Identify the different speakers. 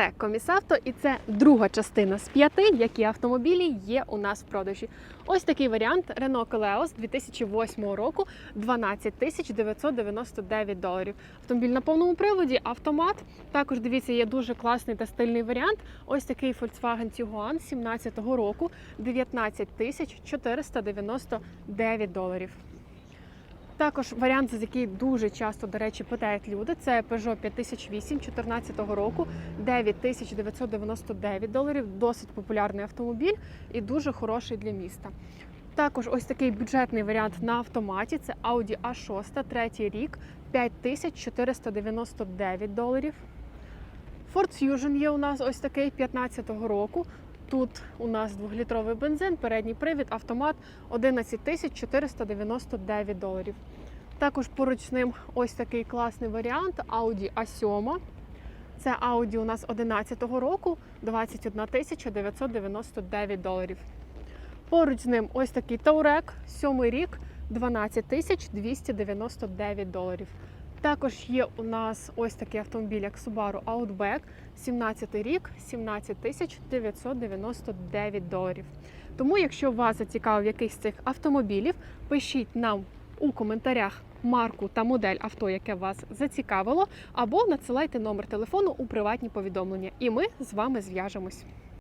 Speaker 1: Це Комісавто, і це друга частина з п'яти, які автомобілі є у нас в продажі. Ось такий варіант Renault Koleos 2008 року 12 тисяч 999 доларів. Автомобіль на повному приводі, автомат. Також дивіться, є дуже класний та стильний варіант. Ось такий Volkswagen Tiguan 17 року 19 тисяч 499 доларів. Також варіант, за який дуже часто, до речі, питають люди, це Peugeot 5008 2014 року, 9999 доларів. Досить популярний автомобіль і дуже хороший для міста. Також ось такий бюджетний варіант на автоматі. Це Audi A6, третій рік, 5499 доларів. Ford Fusion є у нас ось такий 15-го року. Тут у нас двохлітровий бензин, передній привід, автомат 11 499 доларів. Також поруч з ним ось такий класний варіант Audi A7. Це Audi у нас 11-го року 21 999 доларів. Поруч з ним ось такий Touareg, 7 рік 12 299 доларів. Також є у нас ось такий автомобіль, як Subaru Outback, 17 рік, 17 тисяч 999 доларів. Тому, якщо вас зацікавив якийсь з цих автомобілів, пишіть нам у коментарях марку та модель авто, яке вас зацікавило, або надсилайте номер телефону у приватні повідомлення, і ми з вами зв'яжемось.